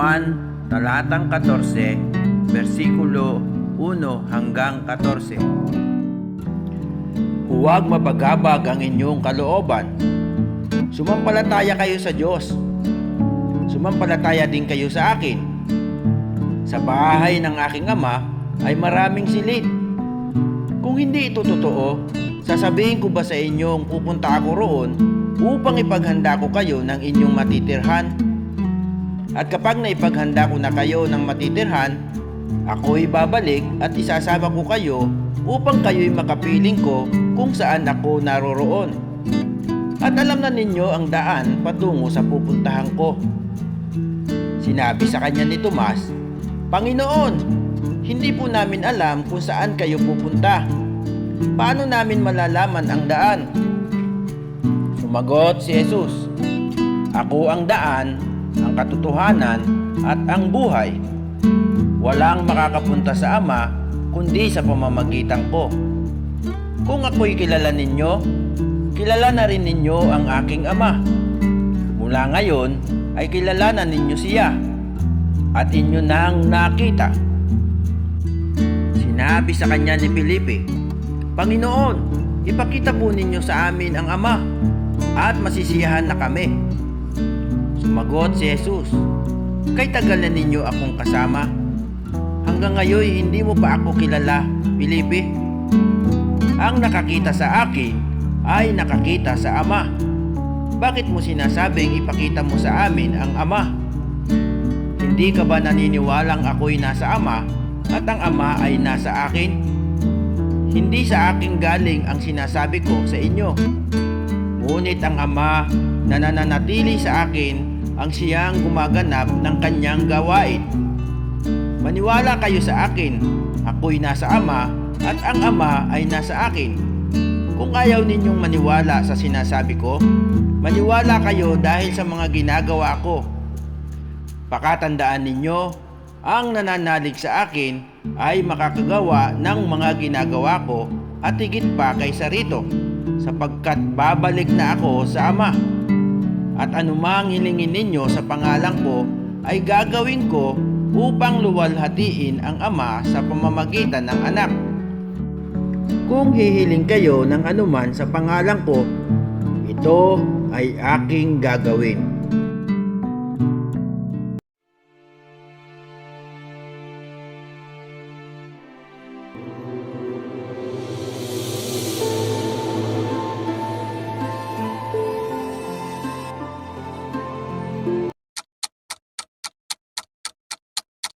Juan talatang 14, versikulo 1 hanggang 14. Huwag mapagabag ang inyong kalooban. Sumampalataya kayo sa Diyos. Sumampalataya din kayo sa akin. Sa bahay ng aking ama ay maraming silid. Kung hindi ito totoo, sasabihin ko ba sa inyong pupunta ako roon upang ipaghanda ko kayo ng inyong matitirhan? At kapag naipaghanda ko na kayo ng matitirhan, ako'y babalik at isasama ko kayo upang kayo'y makapiling ko kung saan ako naroroon. At alam na ninyo ang daan patungo sa pupuntahan ko. Sinabi sa kanya ni Tomas, Panginoon, hindi po namin alam kung saan kayo pupunta. Paano namin malalaman ang daan? Sumagot si Jesus, Ako ang daan, ang katotohanan at ang buhay. Walang makakapunta sa Ama kundi sa pamamagitan ko. Kung ako'y kilala ninyo, kilala na rin ninyo ang aking Ama. Mula ngayon ay kilala na ninyo siya at inyo nang nakita. Sinabi sa kanya ni Felipe, Panginoon, ipakita po ninyo sa amin ang Ama at masisiyahan na kami. Sumagot si Jesus, Kay tagal na ninyo akong kasama. Hanggang ngayon hindi mo pa ako kilala, Felipe. Ang nakakita sa akin ay nakakita sa Ama. Bakit mo sinasabing ipakita mo sa amin ang Ama? Hindi ka ba naniniwalang ako'y nasa Ama at ang Ama ay nasa akin? Hindi sa akin galing ang sinasabi ko sa inyo. Ngunit ang Ama na nananatili sa akin ang siyang gumaganap ng kanyang gawain. Maniwala kayo sa akin, ako'y nasa Ama at ang Ama ay nasa akin. Kung ayaw ninyong maniwala sa sinasabi ko, maniwala kayo dahil sa mga ginagawa ko. Pakatandaan ninyo, ang nananalig sa akin ay makakagawa ng mga ginagawa ko at higit pa kaysa rito, sapagkat babalik na ako sa Ama. At anumang hilingin ninyo sa pangalan ko ay gagawin ko upang luwalhatiin ang Ama sa pamamagitan ng anak. Kung hihiling kayo ng anuman sa pangalan ko, ito ay aking gagawin.